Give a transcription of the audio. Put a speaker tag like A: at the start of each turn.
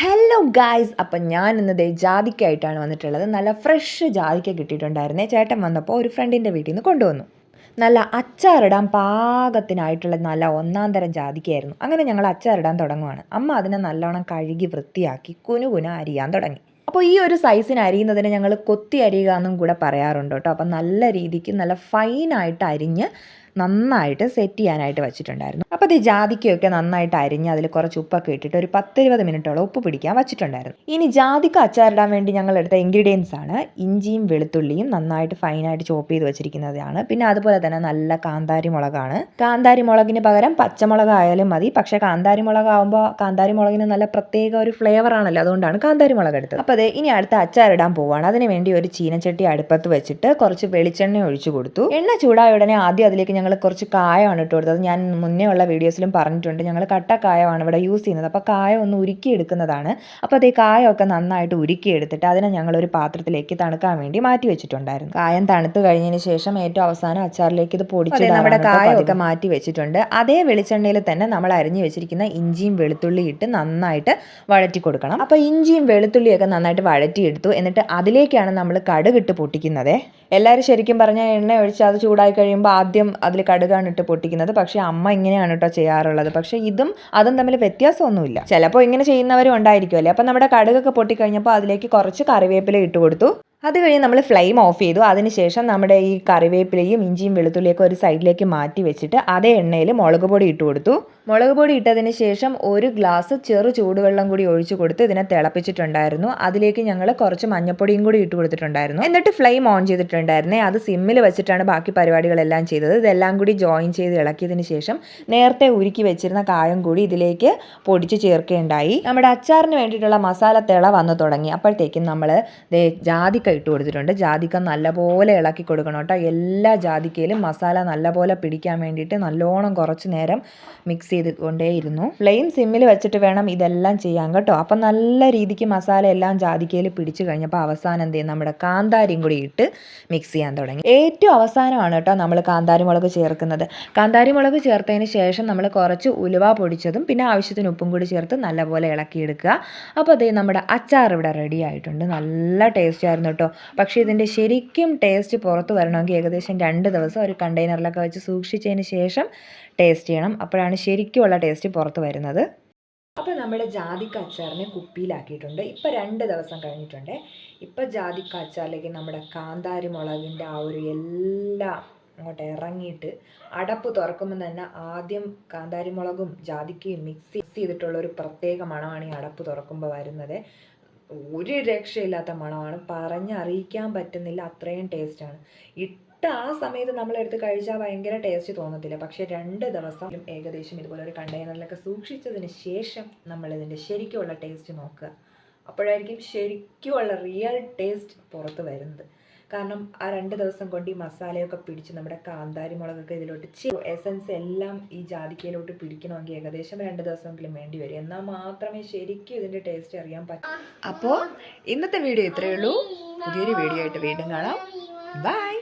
A: Hello guys അപ്പം ഞാൻ ഇന്നത് ജാതിക്കായിട്ടാണ് വന്നിട്ടുള്ളത്. നല്ല ഫ്രഷ് ജാതിക്ക കിട്ടിയിട്ടുണ്ടായിരുന്നേ. ചേട്ടൻ വന്നപ്പോൾ ഒരു ഫ്രണ്ടിന്റെ വീട്ടിൽ നിന്ന് കൊണ്ടുവന്നു. നല്ല അച്ചാറിടാൻ പാകത്തിനായിട്ടുള്ള നല്ല ഒന്നാം തരം ജാതിക്കയായിരുന്നു. അങ്ങനെ ഞങ്ങൾ അച്ചാറിടാൻ തുടങ്ങുവാണ്. അമ്മ അതിനെ നല്ലോണം കഴുകി വൃത്തിയാക്കി കുനു കുന അരിയാൻ തുടങ്ങി. അപ്പോൾ ഈ ഒരു സൈസിന് അരിയുന്നതിന് ഞങ്ങൾ കൊത്തി അരിയുക എന്നും കൂടെ പറയാറുണ്ട് കേട്ടോ. അപ്പം നല്ല രീതിക്ക് നല്ല ഫൈനായിട്ട് അരിഞ്ഞ് നന്നായിട്ട് സെറ്റ് ചെയ്യാനായിട്ട് വെച്ചിട്ടുണ്ടായിരുന്നു. അപ്പോൾ ഈ ജാതിക്കയൊക്കെ നന്നായിട്ട് അരിഞ്ഞ് അതിൽ കുറച്ച് ഉപ്പൊക്കെ ഇട്ടിട്ട് ഒരു പത്തിരുപത് മിനിറ്റോളം ഉപ്പ് പിടിക്കാൻ വെച്ചിട്ടുണ്ടായിരുന്നു. ഇനി ജാതിക്ക അച്ചാറിടാൻ വേണ്ടി ഞങ്ങൾ എടുത്ത ഇൻഗ്രീഡിയൻസ് ആണ് ഇഞ്ചിയും വെളുത്തുള്ളിയും നന്നായിട്ട് ഫൈനായിട്ട് ചോപ്പ് ചെയ്ത് വെച്ചിരിക്കുന്നതാണ്. പിന്നെ അതുപോലെ തന്നെ നല്ല കാന്താരി മുളകാണ്. കാന്താരി മുളകിന് പകരം പച്ചമുളക് ആയാലും മതി. പക്ഷേ കാന്താരി മുളകാകുമ്പോൾ കാന്താരി മുളകിന് നല്ല പ്രത്യേക ഒരു ഫ്ലേവർ ആണല്ലോ. അതുകൊണ്ടാണ് കാന്താരി മുളക് എടുത്തത്. അപ്പോൾ അതെ ഇനി അടുത്ത അച്ചാറിടാൻ പോവാണ്. അതിന് വേണ്ടി ഒരു ചീനച്ചട്ടി അടുപ്പത്ത് വെച്ചിട്ട് കുറച്ച് വെളിച്ചെണ്ണ ഒഴിച്ചു കൊടുത്തു. എണ്ണ ചൂടായ ഉടനെ ആദ്യം അതിലേക്ക് ഞങ്ങൾ കുറച്ച് കായമാണ് ഇട്ട് കൊടുത്തത്. ഞാൻ മുന്നേ ഉള്ള വീഡിയോസിലും പറഞ്ഞിട്ടുണ്ട്. ഞങ്ങൾ കട്ട കായമാണ് ഇവിടെ യൂസ് ചെയ്യുന്നത്. അപ്പോൾ കായ ഒന്ന് ഉരുക്കി എടുക്കുന്നതാണ്. അപ്പോൾ അതേ കായമൊക്കെ നന്നായിട്ട് ഉരുക്കി എടുത്തിട്ട് അതിനെ ഞങ്ങളൊരു പാത്രത്തിലേക്ക് തണുക്കാൻ വേണ്ടി മാറ്റി വെച്ചിട്ടുണ്ടായിരുന്നു. കായം തണുത്ത് കഴിഞ്ഞതിന് ശേഷം ഏറ്റവും അവസാനം അച്ചാറിലേക്ക് ഇത് പൊടിച്ച് നമ്മുടെ കായമൊക്കെ മാറ്റി വെച്ചിട്ടുണ്ട്. അതേ വെളിച്ചെണ്ണയിൽ തന്നെ നമ്മൾ അരിഞ്ഞു വെച്ചിരിക്കുന്ന ഇഞ്ചിയും വെളുത്തുള്ളി ഇട്ട് നന്നായിട്ട് വഴറ്റി കൊടുക്കണം. അപ്പോൾ ഇഞ്ചിയും വെളുത്തുള്ളിയൊക്കെ നന്നായിട്ട് വഴറ്റിയെടുത്തു എന്നിട്ട് അതിലേക്കാണ് നമ്മൾ കടുകിട്ട് പൊട്ടിക്കുന്നത്. എല്ലാവരും ശരിക്കും പറഞ്ഞാൽ എണ്ണ ഒഴിച്ച് അത് ചൂടായി കഴിയുമ്പോൾ ആദ്യം അതിൽ കടുകാണ് ഇട്ട് പൊട്ടിക്കുന്നത്. പക്ഷേ അമ്മ ഇങ്ങനെയാണ് കേട്ടോ ചെയ്യാറുള്ളത്. പക്ഷേ ഇതും അതും തമ്മിൽ വ്യത്യാസമൊന്നുമില്ല. ചിലപ്പോൾ ഇങ്ങനെ ചെയ്യുന്നവരും ഉണ്ടായിരിക്കുമല്ലേ അപ്പോൾ നമ്മുടെ കടുകൊക്കെ പൊട്ടിക്കഴിഞ്ഞപ്പോൾ അതിലേക്ക് കുറച്ച് കറിവേപ്പില ഇട്ട് കൊടുത്തു. അത് കഴിഞ്ഞ് നമ്മൾ ഫ്ലെയിം ഓഫ് ചെയ്തു. അതിനുശേഷം നമ്മുടെ ഈ കറിവേപ്പിലയും ഇഞ്ചിയും വെളുത്തുള്ളിയൊക്കെ ഒരു സൈഡിലേക്ക് മാറ്റി വെച്ചിട്ട് അതേ എണ്ണയിൽ മുളക് പൊടി ഇട്ട് കൊടുത്തു. മുളക് പൊടി ഇട്ടതിന് ശേഷം ഒരു ഗ്ലാസ് ചെറു ചൂടുവെള്ളം കൂടി ഒഴിച്ചു കൊടുത്ത് ഇതിനെ തിളപ്പിച്ചിട്ടുണ്ടായിരുന്നു. അതിലേക്ക് ഞങ്ങൾ കുറച്ച് മഞ്ഞപ്പൊടിയും കൂടി ഇട്ട് കൊടുത്തിട്ടുണ്ടായിരുന്നു. എന്നിട്ട് ഫ്ലെയിം ഓൺ ചെയ്തിട്ടുണ്ടായിരുന്നേ. അത് സിമ്മിൽ വെച്ചിട്ടാണ് ബാക്കി പരിപാടികളെല്ലാം ചെയ്തത്. ഇതെല്ലാം കൂടി ജോയിൻ ചെയ്ത് ഇളക്കിയതിന് ശേഷം നേരത്തെ ഉരുക്കി വെച്ചിരുന്ന കായം കൂടി ഇതിലേക്ക് പൊടിച്ച് ചേർക്കുകയുണ്ടായി നമ്മുടെ അച്ചാറിന് വേണ്ടിയിട്ടുള്ള മസാല തിള വന്നു തുടങ്ങി. അപ്പോഴത്തേക്കും നമ്മൾ ജാതിക്ക ഇട്ട് കൊടുത്തിട്ടുണ്ട്. ജാതിക്ക നല്ലപോലെ ഇളക്കി കൊടുക്കണം കേട്ടോ. എല്ലാ ജാതിക്കയിലും മസാല നല്ലപോലെ പിടിക്കാൻ വേണ്ടിയിട്ട് നല്ലോണം കുറച്ച് നേരം മിക്സ് ചെയ്തുകൊണ്ടേയിരുന്നു. ഫ്ലെയിം സിമ്മിൽ വെച്ചിട്ട് വേണം ഇതെല്ലാം ചെയ്യാൻ കേട്ടോ. അപ്പം നല്ല രീതിക്ക് മസാല എല്ലാം ജാതിക്കയിൽ പിടിച്ചു കഴിഞ്ഞപ്പോൾ അവസാനം എന്ത് ചെയ്യും? നമ്മുടെ കാന്താരിയും കൂടി ഇട്ട് മിക്സ് ചെയ്യാൻ തുടങ്ങി. ഏറ്റവും അവസാനമാണ് കേട്ടോ നമ്മൾ കാന്താരി മുളക് ചേർക്കുന്നത്. കാന്താരി മുളക് ചേർത്തതിന് ശേഷം നമ്മൾ കുറച്ച് ഉലുവ പൊടിച്ചതും പിന്നെ ആവശ്യത്തിന് ഉപ്പും കൂടി ചേർത്ത് നല്ലപോലെ ഇളക്കിയെടുക്കുക. അപ്പോൾ അതേ നമ്മുടെ അച്ചാർ ഇവിടെ റെഡി ആയിട്ടുണ്ട്. നല്ല ടേസ്റ്റ് ആയിരുന്നു കേട്ടോ. പക്ഷേ ഇതിന്റെ ശരിക്കും ടേസ്റ്റ് പുറത്ത് വരണമെങ്കിൽ ഏകദേശം രണ്ട് ദിവസം ഒരു കണ്ടെയ്നറിലൊക്കെ വെച്ച് സൂക്ഷിച്ചതിന് ശേഷം ടേസ്റ്റ് ചെയ്യണം. അപ്പോഴാണ് ശരിക്കുമുള്ള ടേസ്റ്റ് പുറത്ത് വരുന്നത്. അപ്പോൾ നമ്മൾ ജാതിക്ക അച്ചാറിനെ കുപ്പിയിലാക്കിയിട്ടുണ്ട്. ഇപ്പം രണ്ട് ദിവസം കഴിഞ്ഞിട്ടുണ്ട്. ഇപ്പം ജാതിക്ക അച്ചാറിലേക്ക് നമ്മുടെ കാന്താരി മുളകിന്റെ ആ ഒരു എല്ലാം അങ്ങോട്ട് ഇറങ്ങിയിട്ട് അടപ്പ് തുറക്കുമ്പോൾ തന്നെ ആദ്യം കാന്താരി മുളകും ജാതിക്കയും മിക്സ് ചെയ്തിട്ടുള്ള ഒരു പ്രത്യേക മണമാണ് ഈ അടപ്പ് തുറക്കുമ്പോൾ വരുന്നത്. ഒരു രക്ഷയില്ലാത്ത മണമാണ്. പറഞ്ഞറിയിക്കാൻ പറ്റുന്നില്ല. അത്രയും ടേസ്റ്റാണ് ഇട്ട് ആ സമയത്ത് നമ്മളെടുത്ത് കഴിച്ചാൽ ഭയങ്കര ടേസ്റ്റ് തോന്നത്തില്ല. പക്ഷേ രണ്ട് ദിവസം ഏകദേശം ഇതുപോലെ ഒരു കണ്ടെയ്നറിലൊക്കെ സൂക്ഷിച്ചതിന് ശേഷം നമ്മൾ ഇതിന്റെ ശരിക്കുമുള്ള ടേസ്റ്റ് നോക്കുക. അപ്പോഴായിരിക്കും ശരിക്കുമുള്ള റിയൽ ടേസ്റ്റ് പുറത്ത് വരുന്നത്. കാരണം ആ രണ്ട് ദിവസം കൊണ്ട് ഈ മസാലയൊക്കെ പിടിച്ച് നമ്മുടെ കാന്താരി മുളകൊക്കെ ഇതിലോട്ട് എസൻസ് എല്ലാം ഈ ജാതിക്കയിലോട്ട് പിടിക്കണമെങ്കിൽ ഏകദേശം രണ്ട് ദിവസമെങ്കിലും വേണ്ടി വരും. എന്നാൽ മാത്രമേ ശരിക്കും ഇതിന്റെ ടേസ്റ്റ് അറിയാൻ പറ്റൂ. അപ്പോൾ ഇന്നത്തെ വീഡിയോ ഇത്രയേ ഉള്ളൂ. പുതിയൊരു വീഡിയോ ആയിട്ട് വീണ്ടും കാണാം. ബൈ